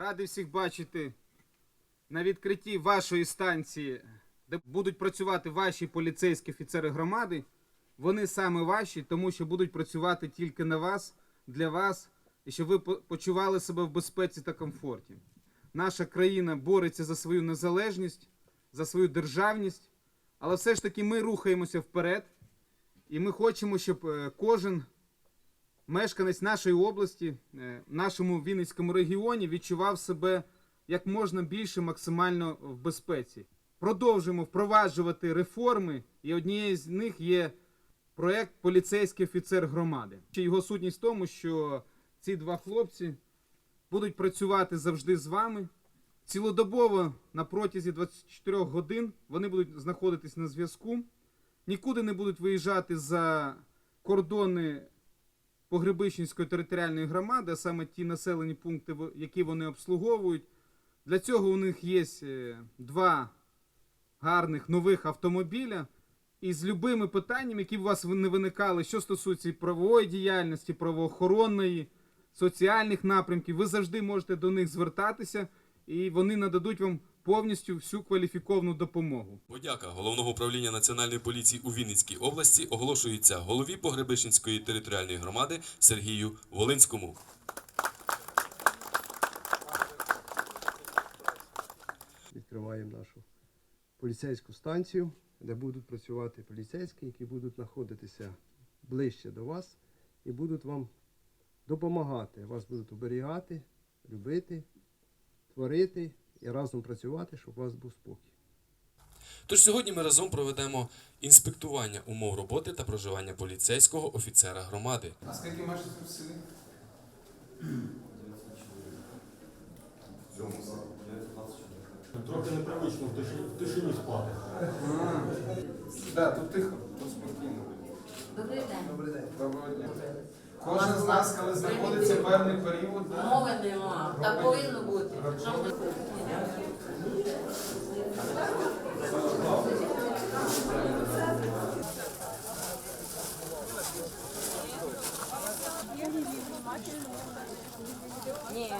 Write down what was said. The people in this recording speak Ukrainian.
Радий всіх бачити на відкритті вашої станції, де будуть працювати ваші поліцейські офіцери громади. Вони саме ваші, тому що будуть працювати тільки на вас, для вас, і щоб ви почували себе в безпеці та комфорті. Наша країна бореться за свою незалежність, за свою державність, але все ж таки ми рухаємося вперед, і ми хочемо, щоб е, кожен мешканець нашої області, е, в нашому Вінницькому регіоні відчував себе як можна більше максимально в безпеці. Продовжуємо впроваджувати реформи, і однією з них є проект Поліцейський офіцер громади. Його сутність в тому, що ці два хлопці будуть працювати завжди з вами. Цілодобово на протязі 24 годин вони будуть знаходитись на зв'язку, нікуди не будуть виїжджати за кордони Погребищенської територіальної громади, а саме ті населені пункти, які вони обслуговують. Для цього у них є е, два гарних нових автомобіля. І з любими питаннями, які у вас не виникали, що стосується правової діяльності, правоохоронної, соціальних напрямків, ви завжди можете до них звертатися, і вони нададуть вам повністю всю кваліфіковану допомогу. Подяка головного управління національної поліції у Вінницькій області оголошується голові Погребищенської територіальної громади Сергію Волинському. відкриваємо нашу поліцейську станцію, де будуть працювати поліцейські, які будуть знаходитися ближче до вас і будуть вам допомагати. Вас будуть оберігати, любити, творити і разом працювати, щоб у вас був спокій. Тож сьогодні ми разом проведемо інспектування умов роботи та проживання поліцейського офіцера громади. А скільки мешканців в селі? Трохи непривично в тишині, в тишині спати. Так, тут тихо, тут спокійно. Добрий день. Добрий день. Доброго дня. Кожен з нас, коли знаходиться певний період. Мови нема, так повинно бути. Ні.